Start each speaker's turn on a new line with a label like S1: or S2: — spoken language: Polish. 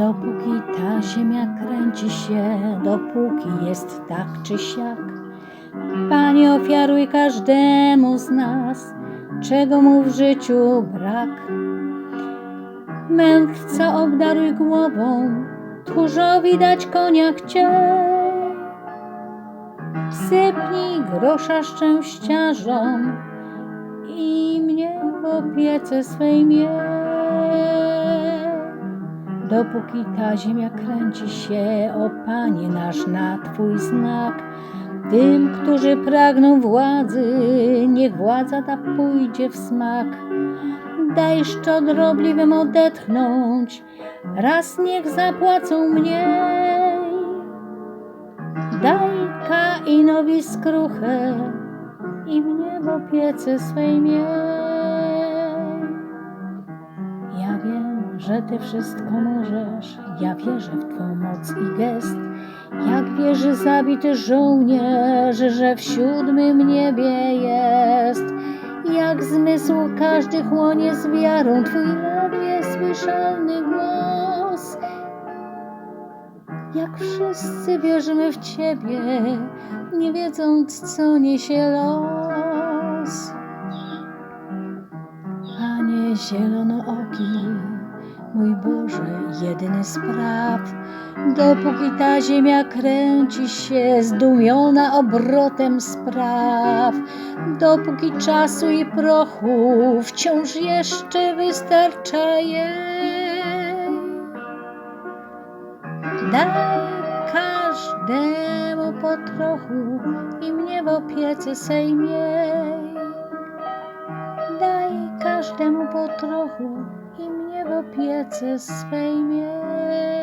S1: Dopóki ta ziemia kręci się, dopóki jest tak czy siak, Panie ofiaruj każdemu z nas, czego mu w życiu brak. Mędrca obdaruj głową, tchórzowi dać konia chciej. Sypnij grosza szczęściarzom i mnie w opiece swej miej. Dopóki ta ziemia kręci się, o Panie nasz na Twój znak, tym, którzy pragną władzy, niech władza ta pójdzie w smak. Daj szczodrobliwym odetchnąć, raz niech zapłacą mniej. Daj Kainowi skruchę i mnie w opiece swej miej. Że Ty wszystko możesz, ja wierzę w Twą moc i gest. Jak wierzy zabity żołnierz, że w siódmym niebie jest. Jak zmysł każdy chłonie z wiarą Twój ledwie słyszalny głos. Jak wszyscy wierzymy w Ciebie, nie wiedząc, co niesie los. Panie zielonooki, mój Boże, jedyny spraw, dopóki ta ziemia kręci się, zdumiona obrotem spraw, dopóki czasu i prochu wciąż jeszcze wystarcza jej. Daj każdemu po trochu i mnie w opiece swej miej. Daj każdemu po trochu i mnie opiece swej miej.